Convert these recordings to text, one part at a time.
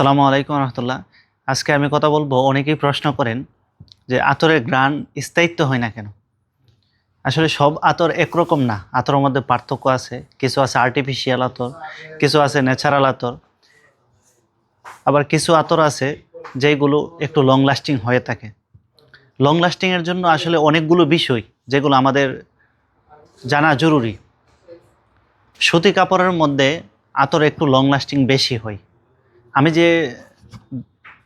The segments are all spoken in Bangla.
আসসালামু আলাইকুম রহমতুল্লাহ। আজকে আমি কথা বলব, অনেকেই প্রশ্ন করেন যে আতরের গ্রান স্থায়িত্ব হয় না কেন? আসলে সব আতর একরকম না। আতরের মধ্যে পার্থক্য আছে, কিছু আছে আর্টিফিশিয়াল আতর, কিছু আছে ন্যাচারাল আতর। আবার কিছু আতর আছে যেগুলো একটু লং লাস্টিং হয়ে থাকে। লং লাস্টিংয়ের জন্য আসলে অনেকগুলো বিষয় যেগুলো আমাদের জানা জরুরি। সুতি কাপড়ের মধ্যে আতর একটু লং লাস্টিং বেশি হয়। আমি যে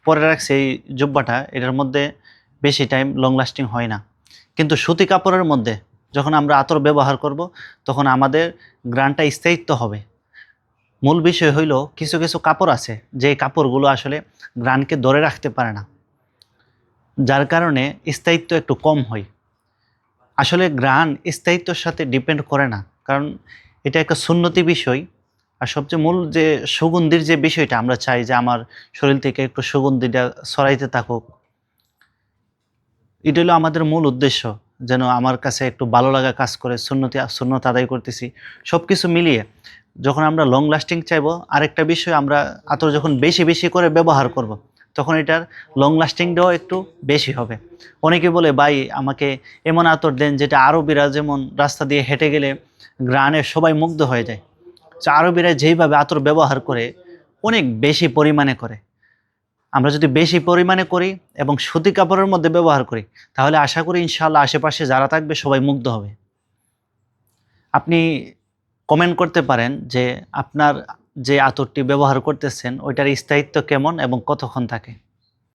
পরে রাখছি এই জুব্বাটা, এটার মধ্যে বেশি টাইম লং লাস্টিং হয় না। কিন্তু সুতি কাপড়ের মধ্যে যখন আমরা আতর ব্যবহার করব, তখন আমাদের গ্রানটা স্থায়িত্ব হবে। মূল বিষয় হইল কিছু কিছু কাপড় আছে, যে কাপড়গুলো আসলে গ্রানকে ধরে রাখতে পারে না। যার কারণে স্থায়িত্ব একটু কম হয়। আসলে গ্রান স্থায়িত্বর সাথে ডিপেন্ড করে না, কারণ এটা একটা সুন্নতি বিষয়। আর সবচেয়ে মূল যে সুগন্ধির যে বিষয়টা আমরা চাই যে আমার শরীর থেকে একটু সুগন্ধিটা ছড়াইতে থাকুক, এটা হলো আমাদের মূল উদ্দেশ্য, যেন আমার কাছে একটু ভালো লাগা কাজ করে, সুন্নতি, সুন্নত আদায় করতেছি সব কিছু মিলিয়ে যখন আমরা লং লাস্টিং চাইব, আরেকটা বিষয় আমরা আতর যখন বেশি বেশি করে ব্যবহার করব। তখন এটার লং লাস্টিংটাও একটু বেশি হবে অনেকে বলে, ভাই, আমাকে এমন আতর দেন যেটা আরবিরা যেমন রাস্তা দিয়ে হেঁটে গেলে গ্রানে সবাই মুগ্ধ হয়ে যায় আরবিরা যেইভাবে আতর ব্যবহার করে, অনেক বেশি পরিমাণে করে। আমরা যদি বেশি পরিমাণে করি এবং সুতি কাপড়ের মধ্যে ব্যবহার করি, তাহলে আশা করি ইনশাল্লাহ আশেপাশে যারা থাকবে সবাই মুগ্ধ হবে। আপনি কমেন্ট করতে পারেন যে আপনার যে আতরটি ব্যবহার করতেছেন, ওইটার স্থায়িত্ব কেমন এবং কতক্ষণ থাকে।